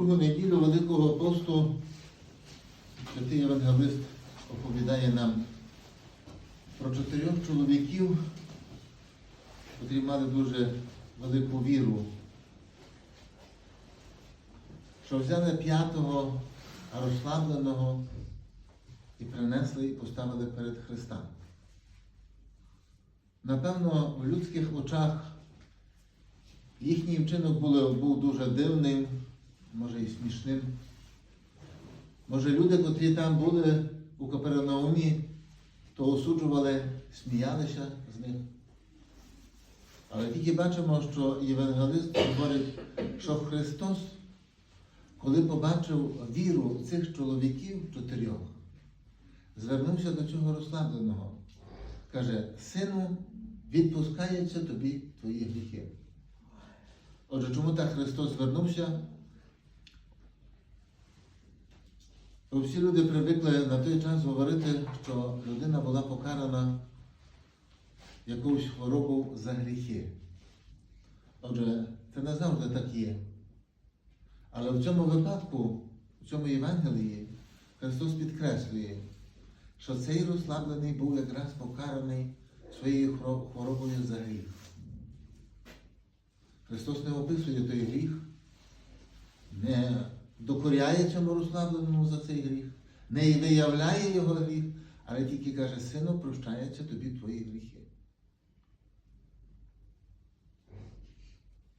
другу неділю Великого посту святий Євангелист оповідає нам про чотирьох чоловіків, котрі мали дуже велику віру, що взяли п'ятого розслабленого і принесли і поставили перед Христа. Напевно, в людських очах їхній вчинок був дуже дивним, може і смішним. Може, люди, котрі там були у Капернаумі, то осуджували, сміялися з них. Але тільки бачимо, що євангелист говорить, що Христос, коли побачив віру цих чоловіків чотирьох, звернувся до цього розслабленого. Каже, сину, відпускаються тобі твої гріхи. Отже, чому так Христос звернувся? Бо всі люди привикли на той час говорити, що людина була покарана якоюсь хворобою за гріхи. Отже, це не завжди так є. Але в цьому випадку, в цьому Євангелії, Христос підкреслює, що цей розслаблений був якраз покараний своєю хворобою за гріх. Христос не описує той гріх, не докоряє цьому розслабленому за цей гріх, не виявляє його гріх, але тільки каже, сину, прощаються тобі твої гріхи.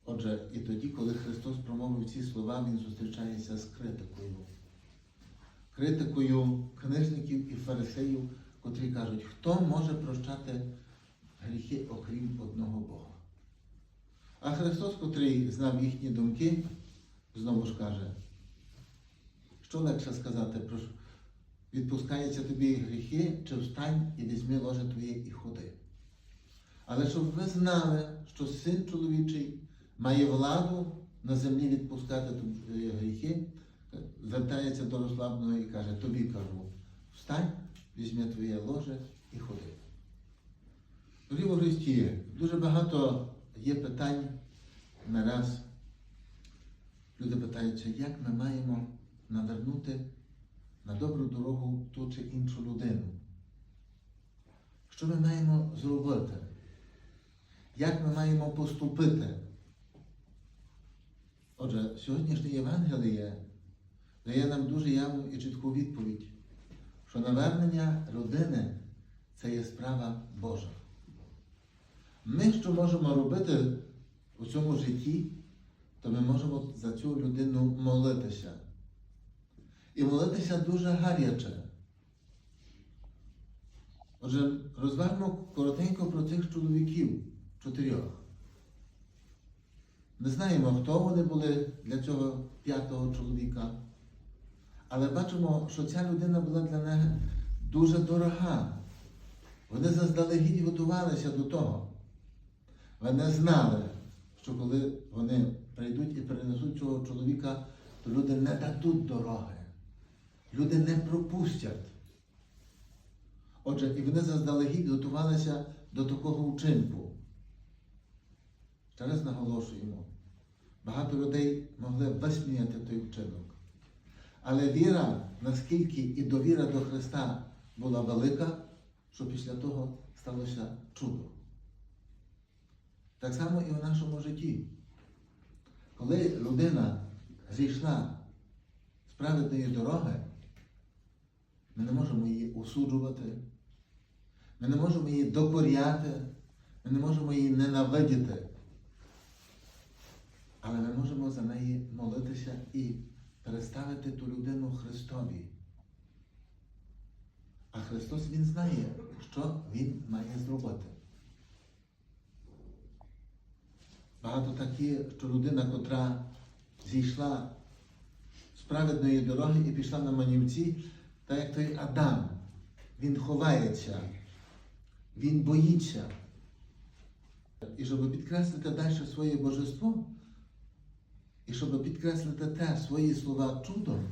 Отже, і тоді, коли Христос промовив ці слова, Він зустрічається з критикою. Критикою книжників і фарисеїв, котрі кажуть, хто може прощати гріхи, окрім одного Бога. А Христос, котрий знав їхні думки, знову ж каже, що легше сказати, відпускаються тобі гріхи, чи встань і візьми ложе твоє і ходи. Але щоб ви знали, що син чоловічий має владу на землі відпускати тобі гріхи, звертається до розслабленого і каже, тобі кажу, встань, візьми твоє ложе і ходи. Дорогі во Христі, дуже багато є питань на раз. Люди питаються, як ми маємо навернути на добру дорогу ту чи іншу людину. Що ми маємо зробити? Як ми маємо поступити? Отже, сьогоднішнє Євангеліє дає нам дуже явну і чітку відповідь, що навернення людини це є справа Божа. Ми що можемо робити у цьому житті, то ми можемо за цю людину молитися. І молитися дуже гаряче. Отже, розвернемо коротенько про цих чоловіків чотирьох. Не знаємо, хто вони були для цього п'ятого чоловіка. Але бачимо, що ця людина була для них дуже дорога. Вони заздалегідь готувалися до того. Вони знали, що коли вони прийдуть і перенесуть цього чоловіка, то люди не дадуть дороги. Люди не пропустять. Отже, і вони заздалегідь готувалися до такого вчинку. Ще раз наголошуємо, багато людей могли висміяти той вчинок. Але віра, наскільки і довіра до Христа була велика, що після того сталося чудо. Так само і в нашому житті. Коли людина зійшла з праведної дороги, ми не можемо її осуджувати, ми не можемо її докоряти, ми не можемо її ненавидіти. Але ми можемо за неї молитися і переставити ту людину Христові. А Христос Він знає, що Він має зробити. Багато такі, що людина, котра зійшла з праведної дороги і пішла на манівці, так як той Адам, він ховається, він боїться. І щоб підкреслити далі своє божество, і щоб підкреслити те свої слова чудом,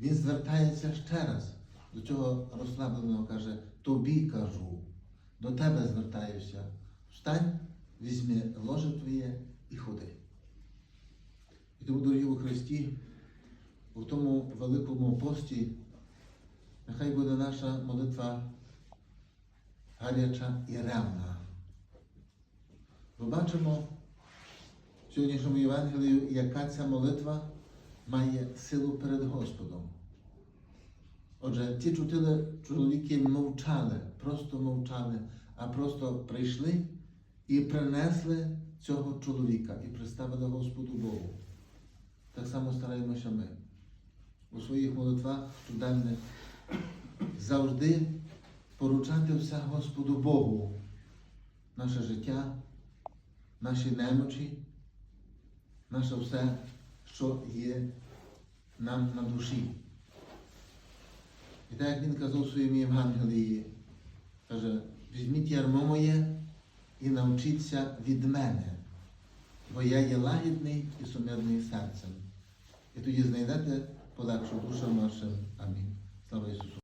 він звертається ще раз до цього розслабленого, каже, тобі кажу, до тебе звертаюся. Встань, візьми ложе твоє і ходи. І тому, дорогі у Христі, у тому великому пості, нехай буде наша молитва гаряча і ревна. Бо бачимо в сьогоднішньому Євангелію, яка ця молитва має силу перед Господом. Отже, ті чотири чоловіки мовчали, просто мовчали, а просто прийшли і принесли цього чоловіка і представили Господу Богу. Так само стараємося ми у своїх молитвах щоденних завжди поручати все Господу Богу, наше життя, наші немочі, наше все, що є нам на душі. І так як він казав у своєму Євангелії, каже, візьміть ярмо моє і навчіться від мене, бо я є лагідний і сумирний серцем. І тоді знайдете полегшу душам вашим.